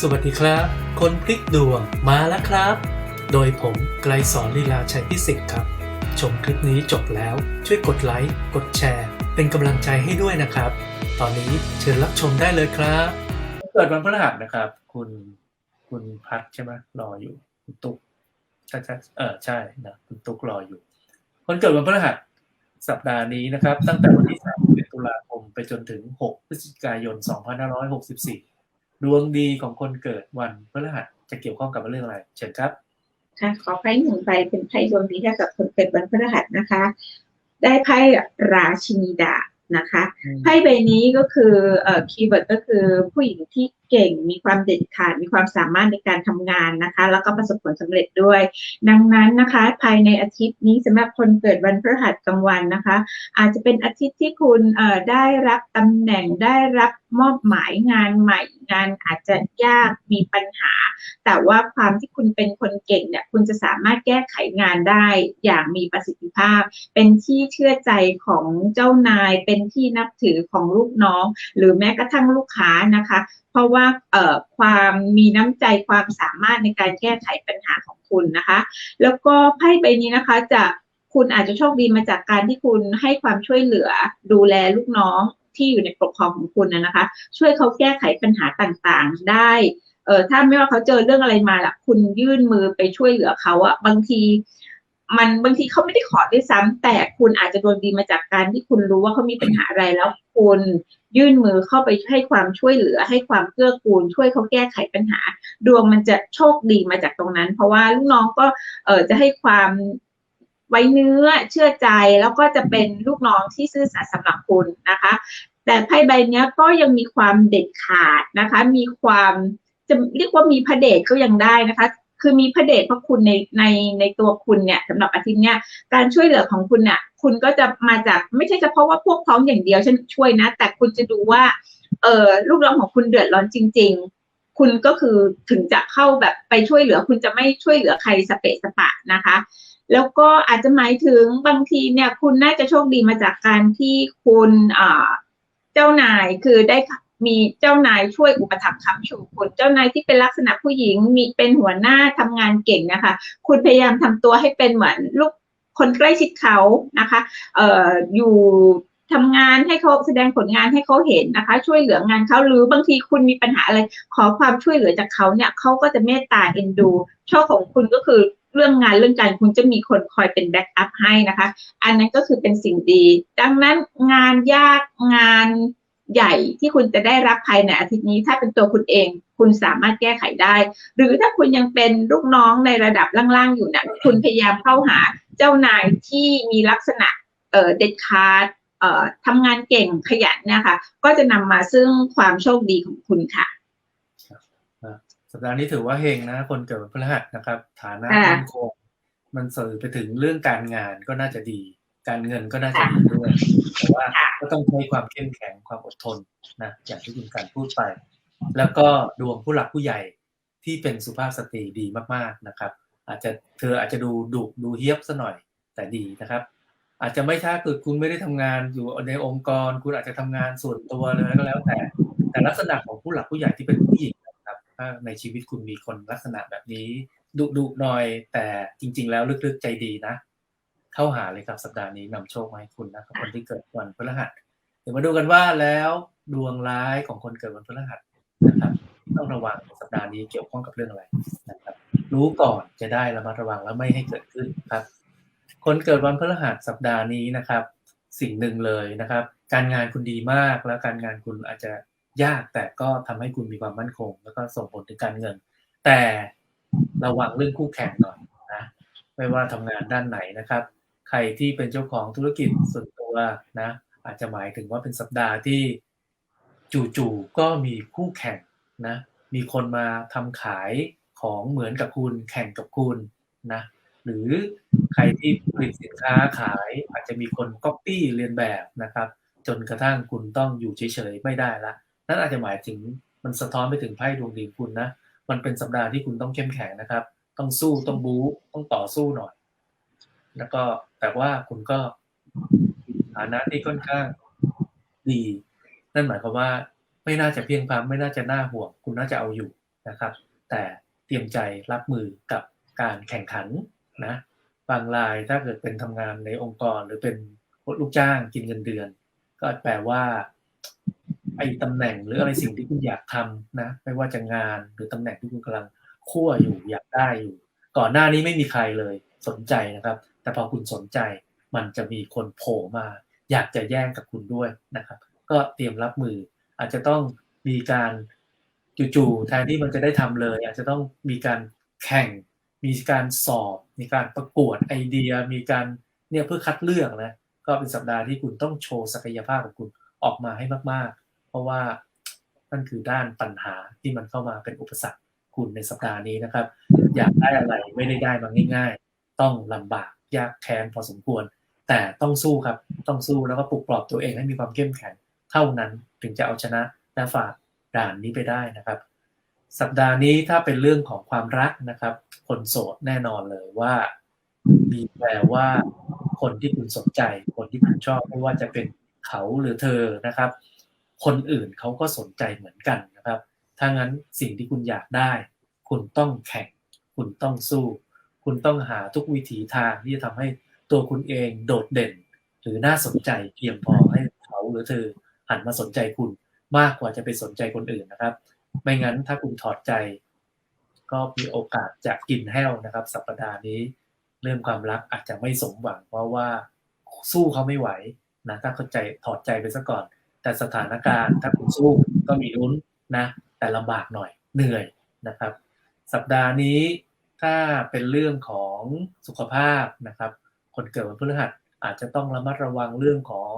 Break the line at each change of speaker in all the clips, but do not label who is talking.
สวัสดีครับ คนพลิกดวงมาแล้วครับ โดยผมไกลสอนลีลาชัยพิสิทธิ์ครับ ชมคลิปนี้จบแล้วช่วยกดไลค์ กดแชร์ เป็นกำลังใจให้ด้วยนะครับ ตอนนี้เชิญรับชมได้เลยครับ เกิดวันพฤหัสนะครับ คุณคุณพัดใช่ไหมรออยู่คุณตุ๊กใช่ใช่เออใช่นะคุณตุ๊กรออยู่ คนเกิดวันพฤหัสสัปดาห์นี้นะครับ ตั้งแต่วันที่3ตุลาคมไปจนถึง 6 พฤศจิกายน 2564 ดวงดีของคนเกิดวันพฤหัสจะเกี่ยวข้องกับเรื่องอะไร เชิญครับ
ค่ะขอไพ่หนึ่งใบเป็นไพ่ดวงดีให้กับคนเกิดวันพฤหัสนะคะ ได้ไพ่ราชินีดาบนะคะไพ่ใบนี้ก็คือเอ่อคีย์เวิร์ดก็คือผู้หญิงที่ เก่ง มีความเด็ดขาด มีความสามารถในการทำงานนะคะ แล้วก็ประสบผลสำเร็จด้วย ดังนั้นนะคะ ภายในอาทิตย์นี้สำหรับคนเกิดวันพฤหัสกลางวันนะคะ อาจจะเป็นอาทิตย์ที่คุณเอ่อได้รับตำแหน่งได้รับมอบหมายงานใหม่งานอาจจะยากมีปัญหา แต่ว่าความที่คุณเป็นคนเก่งเนี่ยคุณจะสามารถแก้ไขงานได้อย่างมีประสิทธิภาพ เป็นที่เชื่อใจของเจ้านาย เป็นที่นับถือของลูกน้อง หรือแม้กระทั่งลูกค้านะคะ เพราะว่าเอ่อความมีน้ำใจความสามารถในการแก้ไขปัญหาของคุณนะคะ แล้วก็ไพ่ใบนี้นะคะจะคุณอาจจะโชคดีมาจากการที่คุณให้ความช่วยเหลือดูแลลูกน้องที่อยู่ในปกครองของคุณนะนะคะ ช่วยเขาแก้ไขปัญหาต่างๆ ได้เออถ้าไม่ว่าเขาเจอเรื่องอะไรมาล่ะ คุณยื่นมือไปช่วยเหลือเขาอะบางที มันบางทีเขาไม่ได้ขอด้วยซ้ำแต่คุณอาจจะโดนดีมาจากการที่คุณรู้ว่าเขามีปัญหาอะไรแล้วคุณยื่นมือเข้าไปให้ความช่วยเหลือ ให้ความเกื้อกูล ช่วยเขาแก้ไขปัญหา ดวงมันจะโชคดีมาจากตรงนั้น เพราะว่าลูกน้องก็เออจะให้ความไว้เนื้อเชื่อใจแล้วก็จะเป็นลูกน้องที่ซื่อสัตย์สำหรับคุณนะคะ แต่ไพ่ใบนี้ก็ยังมีความเด็ดขาดนะคะ มีความจะเรียกว่ามีพระเดชก็ยังได้นะคะ คือมีพระเดชพระคุณในในในตัวคุณเนี่ยสำหรับอาทิตย์เนี้ยการช่วยเหลือของคุณเนี่ยคุณก็จะมาจากไม่ใช่เฉพาะว่าพวกพ้องอย่างเดียวฉันช่วยนะ แต่คุณจะดูว่า เออลูกน้องของคุณเดือดร้อนจริง ๆ คุณก็คือถึงจะเข้าแบบไปช่วยเหลือ คุณจะไม่ช่วยเหลือใครสเปะสปะนะคะ แล้วก็อาจจะหมายถึงบางทีเนี่ย คุณน่าจะโชคดีมาจากการที่คุณอ่าเจ้านายคือได้ มีเจ้านายช่วยอุปถัมภ์ค้ำชูคุณเจ้านายที่เป็นลักษณะผู้หญิงมีเป็นหัวหน้าทำงานเก่งนะคะ คุณพยายามทำตัวให้เป็นเหมือนลูกคนใกล้ชิดเขานะคะเอ่ออยู่ทำงานให้เขาแสดงผลงานให้เขาเห็นนะคะ ช่วยเหลืองานเขาหรือบางทีคุณมีปัญหาอะไร ขอความช่วยเหลือจากเขาเนี่ยเขาก็จะเมตตาเอ็นดูโชคของคุณก็คือเรื่องงานเรื่องการคุณจะมีคนคอยเป็นแบ็กอัพให้นะคะ อันนั้นก็คือเป็นสิ่งดี ดังนั้นงานยากงาน ใหญ่ที่คุณจะได้รับภายในอาทิตย์นี้ ถ้าเป็นตัวคุณเอง คุณสามารถแก้ไขได้ หรือถ้าคุณยังเป็นลูกน้องในระดับล่างๆอยู่นะคุณพยายามเข้าหาเจ้านายที่มีลักษณะเอ่อเด็ดขาดเอ่อทำงานเก่งขยันเนี่ยค่ะก็จะนำมาซึ่งความโชคดีของคุณค่ะ
สัปดาห์นี้ถือว่าเฮงนะ คนเกิดวันพฤหัสนะครับ ฐานะ
ค่ะ
มั่นคงมันสื่อไปถึงเรื่องการงานก็น่าจะดี การเงินก็น่าจะดีด้วยแต่ว่า
ค่ะ
ก็ต้องใช้ความเข้มแข็งความอดทนนะอย่างที่คุณการพูดไป แล้วก็ดวงผู้หลักผู้ใหญ่ที่เป็นสุภาพสตรีดีมากๆนะครับ อาจจะเธออาจจะดูดุดูเฮี้ยบซะหน่อยแต่ดีนะครับ อาจจะไม่ถ้าเกิดคุณไม่ได้ทำงานอยู่ในองค์กร คุณอาจจะทำงานส่วนตัวเลยก็แล้วแต่ แต่ลักษณะของผู้หลักผู้ใหญ่ที่เป็นผู้หญิงนะครับถ้าในชีวิตคุณมีคนลักษณะแบบนี้ดุดุหน่อยแต่จริง ๆ แล้วลึกๆใจดีนะ เข้าหาเลยครับสัปดาห์นี้นำโชคมาให้คุณนะครับคนที่เกิดวันพฤหัสเดี๋ยวมาดูกันว่าแล้วดวงร้ายของคนเกิดวันพฤหัสนะครับต้องระวังสัปดาห์นี้เกี่ยวข้องกับเรื่องอะไรนะครับ รู้ก่อนจะได้ระมัดระวังและไม่ให้เกิดขึ้นครับ คนเกิดวันพฤหัสสัปดาห์นี้นะครับ สิ่งหนึ่งเลยนะครับ การงานคุณดีมากแล้วการงานคุณอาจจะยากแต่ก็ทำให้คุณมีความมั่นคง แล้วก็ส่งผลถึงการเงิน แต่ระวังเรื่องคู่แข่งหน่อยนะไม่ว่าทำงานด้านไหนนะครับ ใครที่เป็นเจ้าของธุรกิจส่วนตัวนะ อาจจะหมายถึงว่าเป็นสัปดาห์ที่จู่ๆก็มีคู่แข่งนะ มีคนมาทำขายของเหมือนกับคุณแข่งกับคุณนะ หรือใครที่ผลิตสินค้าขายอาจจะมีคนก๊อปปี้เรียนแบบนะครับ จนกระทั่งคุณต้องอยู่เฉยๆไม่ได้ละนั่นอาจจะหมายถึงมันสะท้อนไปถึงไพ่ดวงดีคุณนะ มันเป็นสัปดาห์ที่คุณต้องเข้มแข็งนะครับ ต้องสู้ต้องบู๊ต้องต่อสู้หน่อย แล้วก็แต่ว่าคุณก็ฐานะที่ค่อนข้างดี นั่นหมายความว่าไม่น่าจะเพียงพร้ำไม่น่าจะน่าห่วง คุณน่าจะเอาอยู่นะครับ แต่เตรียมใจรับมือกับการแข่งขันนะบางรายถ้าเกิดเป็นทำงานในองค์กรหรือเป็นลูกจ้างกินเงินเดือน ก็แปลว่าไอ้ตำแหน่งหรืออะไรสิ่งที่คุณอยากทำนะ ไม่ว่าจะงานหรือตำแหน่งที่คุณกำลังคั่วอยู่อยากได้อยู่ ก่อนหน้านี้ไม่มีใครเลยสนใจนะครับ แต่พอคุณสนใจมันจะมีคนโผล่มา อยากจะแย่งกับคุณด้วยนะครับ ก็เตรียมรับมือ อาจจะต้องมีการจู่ๆแทนที่มันจะได้ทำเลย อาจจะต้องมีการแข่ง มีการสอบ มีการประกวดไอเดีย มีการเนี่ยเพื่อคัดเลือกนะก็เป็นสัปดาห์ที่คุณต้องโชว์ศักยภาพของคุณออกมาให้มาก ๆ เพราะว่านั่นคือด้านปัญหาที่มันเข้ามาเป็นอุปสรรคคุณในสัปดาห์นี้นะครับ อยากได้อะไรไม่ได้ได้มาง่าย ๆ ต้องลำบาก ยากแค้นพอสมควร แต่ต้องสู้ครับต้องสู้แล้วก็ปลุกปลอบตัวเองให้มีความเข้มแข็งเท่านั้นถึงจะเอาชนะและฝ่าด่านนี้ไปได้นะครับ สัปดาห์นี้ถ้าเป็นเรื่องของความรักนะครับ คนโสดแน่นอนเลยว่า มีแปลว่า คนที่คุณสนใจ คนที่คุณชอบไม่ว่าจะเป็นเขาหรือเธอนะครับ คนอื่นเขาก็สนใจเหมือนกันนะครับถ้างั้นสิ่งที่คุณอยากได้ คุณต้องแข่ง คุณต้องสู้ คุณต้องหาทุกวิถีทางที่จะทำให้ตัวคุณเองโดดเด่น หรือน่าสนใจเพียงพอให้เขาหรือเธอหันมาสนใจคุณมากกว่าจะไปสนใจคนอื่นนะครับ ไม่งั้นถ้าคุณถอดใจ ก็มีโอกาสจะกินแห้วนะครับ สัปดาห์นี้ เรื่องความรักอาจจะไม่สมหวัง เพราะว่าสู้เขาไม่ไหวนะถ้าเข้าใจถอดใจไปซะก่อน แต่สถานการณ์ถ้าคุณสู้ก็มีลุ้นนะ แต่ลำบากหน่อยเหนื่อยนะครับ สัปดาห์นี้ ถ้าเป็นเรื่องของสุขภาพนะครับ คนเกิดวันพฤหัสอาจจะต้องระมัดระวังเรื่องของ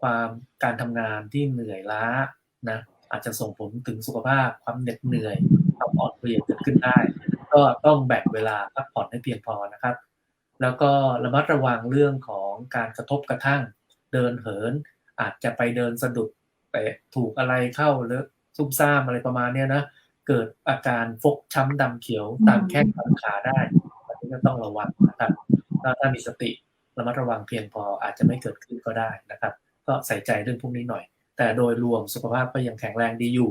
ความการทำงานที่เหนื่อยล้านะอาจจะส่งผลถึงสุขภาพความเหน็ดเหนื่อยความอ่อนเพลียเกิดขึ้นได้ ก็ต้องแบ่งเวลาพักผ่อนให้เพียงพอนะครับ แล้วก็ระมัดระวังเรื่องของการกระทบกระทั่งเดินเหิน อาจจะไปเดินสะดุดไปถูกอะไรเข้าหรือซุ่มซ่ามอะไรประมาณเนี้ยนะ เกิดอาการฟกช้ำดำเขียวตามแข้งตามขาได้อันนี้ก็ต้องระวังนะครับถ้าถ้ามีสติระมัดระวังเพียงพออาจจะไม่เกิดขึ้นก็ได้นะครับ ก็ใส่ใจเรื่องพวกนี้หน่อย แต่โดยรวมสุขภาพก็ยังแข็งแรงดีอยู่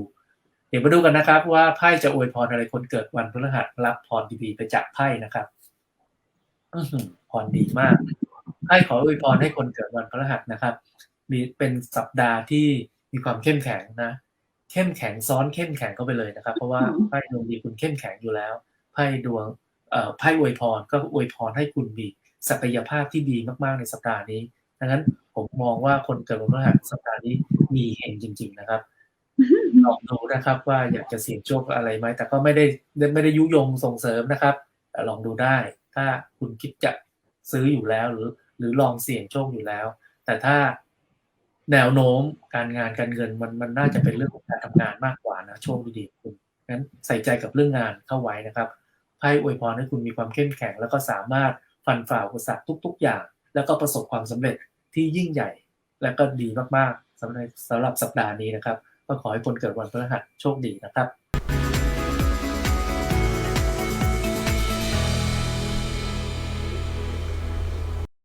เดี๋ยวมาดูกันนะครับ ว่าไพ่จะอวยพรอะไรคนเกิดวันพฤหัสรับพรดีๆไปจากไพ่นะครับอื้อหือพรดีมากไพ่ขออวยพรให้คนเกิดวันพฤหัสนะครับ มีเป็นสัปดาห์ที่มีความเข้มแข็งนะ เข้มแข็งซ้อนเข้มแข็งเข้าไปเลยนะครับ เพราะว่า
อืม
ไพ่ดวงดีคุณเข้มแข็งอยู่แล้วไพ่ดวงเอ่อไพ่อวยพรก็อวยพรให้คุณมีศักยภาพที่ดีมากๆในสัปดาห์นี้ดังนั้นผมมองว่าคนเกิดวันพฤหัสสัปดาห์นี้มีเฮงจริง ๆนะครับลองดูนะครับว่าอยากจะเสี่ยงโชคอะไรไหมแต่ก็ไม่ได้ไม่ได้ยุยงส่งเสริมนะครับแต่ลองดูได้ ถ้าคุณคิดจะซื้ออยู่แล้วหรือ หรือลองเสี่ยงโชคอยู่แล้ว แต่ถ้า แนวโน้มการงานการเงินมันมันน่าจะเป็นเรื่องของการทำงานมากกว่านะโชคดีๆคุณงั้นใส่ใจกับเรื่องงานเข้าไว้นะครับไพ่อวยพรให้คุณมีความเข้มแข็ง แล้วก็สามารถฟันฝ่าอุปสรรคทุก ๆ อย่าง แล้วก็ประสบความสำเร็จที่ยิ่งใหญ่ และก็ดีมากๆสำหรับสำหรับสัปดาห์นี้นะครับ ก็ขอให้คนเกิดวันพฤหัสโชคดีนะครับ